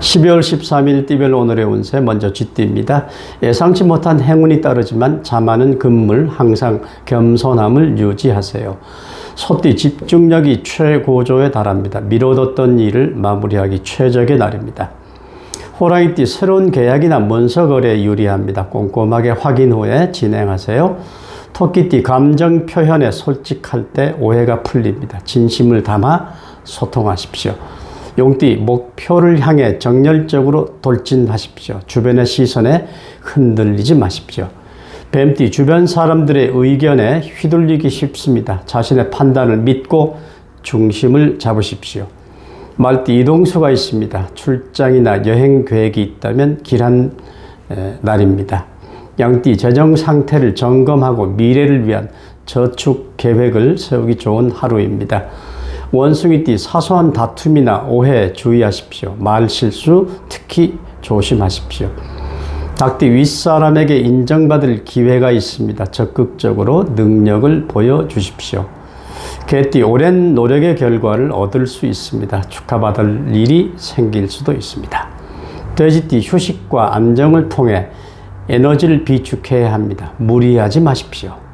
12월 13일 띠별 오늘의 운세 먼저 쥐띠입니다. 예상치 못한 행운이 따르지만 자만은 금물 항상 겸손함을 유지하세요. 소띠 집중력이 최고조에 달합니다. 미뤄뒀던 일을 마무리하기 최적의 날입니다. 호랑이띠 새로운 계약이나 문서 거래에 유리합니다. 꼼꼼하게 확인 후에 진행하세요. 토끼띠 감정 표현에 솔직할 때 오해가 풀립니다. 진심을 담아 소통하십시오. 용띠 목표를 향해 정열적으로 돌진하십시오. 주변의 시선에 흔들리지 마십시오. 뱀띠 주변 사람들의 의견에 휘둘리기 쉽습니다. 자신의 판단을 믿고 중심을 잡으십시오. 말띠 이동수가 있습니다. 출장이나 여행 계획이 있다면 길한 에, 날입니다. 양띠 재정 상태를 점검하고 미래를 위한 저축 계획을 세우기 좋은 하루입니다. 원숭이띠 사소한 다툼이나 오해 주의하십시오. 말 실수 특히 조심하십시오. 닭띠 윗사람에게 인정받을 기회가 있습니다. 적극적으로 능력을 보여주십시오. 개띠 오랜 노력의 결과를 얻을 수 있습니다. 축하받을 일이 생길 수도 있습니다. 돼지띠 휴식과 안정을 통해 에너지를 비축해야 합니다. 무리하지 마십시오.